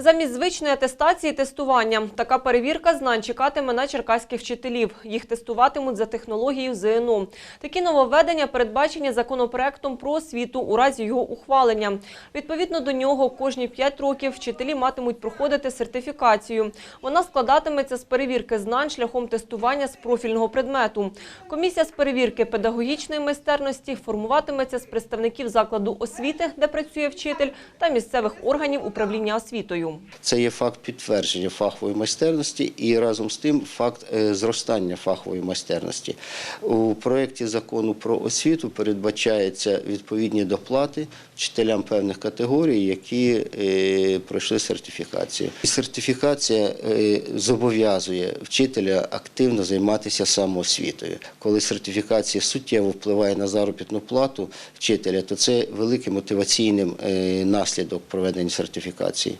Замість звичної атестації тестування. Така перевірка знань чекатиме на черкаських вчителів. Їх тестуватимуть за технологією ЗНО. Такі нововведення передбачені законопроектом про освіту у разі його ухвалення. Відповідно до нього, кожні 5 років вчителі матимуть проходити сертифікацію. Вона складатиметься з перевірки знань шляхом тестування з профільного предмету. Комісія з перевірки педагогічної майстерності формуватиметься з представників закладу освіти, де працює вчитель, та місцевих органів управління освітою. Це є факт підтвердження фахової майстерності і разом з тим факт е, зростання фахової майстерності. У проєкті закону про освіту передбачаються відповідні доплати вчителям певних категорій, які е, пройшли сертифікацію. Сертифікація е, зобов'язує вчителя активно займатися самоосвітою. Коли сертифікація суттєво впливає на заробітну плату вчителя, то це великий мотиваційним е, наслідок проведення сертифікації.